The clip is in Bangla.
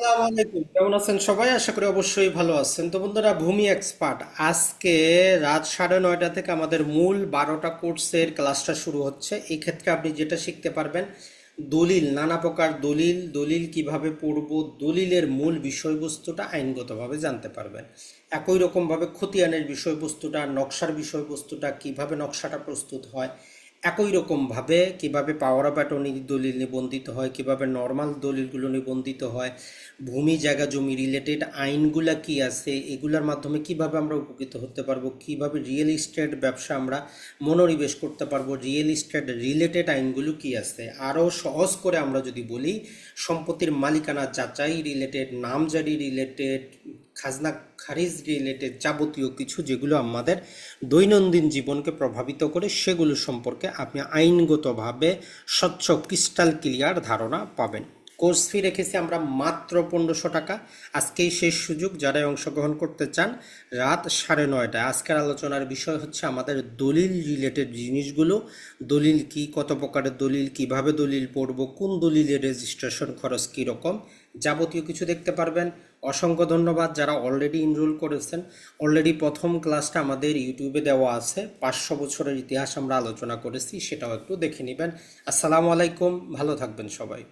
আসসালামু আলাইকুম। কেমন আছেন সবাই? আশা করি অবশ্যই ভালো আছেন। তো বন্ধুরা, ভূমি এক্সপার্ট আজকে রাত সাড়ে নয়টা থেকে আমাদের মূল বারোটা কোর্সের ক্লাসটা শুরু হচ্ছে। এই আপনি যেটা শিখতে পারবেন, দলিল, নানা প্রকার দলিল দলিল কীভাবে পড়ব, দলিলের মূল বিষয়বস্তুটা আইনগতভাবে জানতে পারবেন। একই রকমভাবে খতিয়ানের বিষয়বস্তুটা, নকশার বিষয়বস্তুটা, কীভাবে নকশাটা প্রস্তুত হয় একই রকমভাবে কীভাবে পাওয়ার অফ অ্যাটর্নি দলিল নিবন্ধিত হয়, কীভাবে নর্মাল দলিলগুলো নিবন্ধিত হয়, ভূমি, জায়গা, জমি রিলেটেড আইনগুলা কি আছে, এগুলার মাধ্যমে কীভাবে আমরা উপকৃত হতে পারব, কীভাবে রিয়েল এস্টেট ব্যবসা আমরা মনোনিবেশ করতে পারব রিয়েল এস্টেট রিলেটেড আইনগুলো কি আছে, আরও সহজ করে আমরা যদি বলি, সম্পত্তির মালিকানা যাচাই রিলেটেড নামজারি রিলেটেড খাজনা খারিজ রিলেটেড যাবতীয় কিছু যেগুলো আমাদের দৈনন্দিন জীবনকে প্রভাবিত করে, সেগুলো সম্পর্কে আপনি আইনগতভাবে স্বচ্ছ, ক্রিস্টাল ক্লিয়ার ধারণা পাবেন। কোর্স ফি রেখেছি আমরা মাত্র পনেরোশো টাকা। আজকেই শেষ সুযোগ, যারাই অংশগ্রহণ করতে চান, রাত সাড়ে নয়টায়। আজকের আলোচনার বিষয় হচ্ছে আমাদের দলিল রিলেটেড জিনিসগুলো। দলিল কি, কত প্রকারের দলিল, কীভাবে দলিল পড়ব, কোন দলিলের রেজিস্ট্রেশন খরচ কী রকম যাবতীয় কিছু দেখতে পারবেন। অসংখ্য ধন্যবাদ যারা অলরেডি ইনরোল করেছেন। অলরেডি প্রথম ক্লাসটা আমাদের ইউটিউবে দেওয়া আছে। পাঁচশো বছরের ইতিহাস আমরা আলোচনা করেছি, সেটাও একটু দেখে নেবেন। আসসালামু আলাইকুম, ভালো থাকবেন সবাই।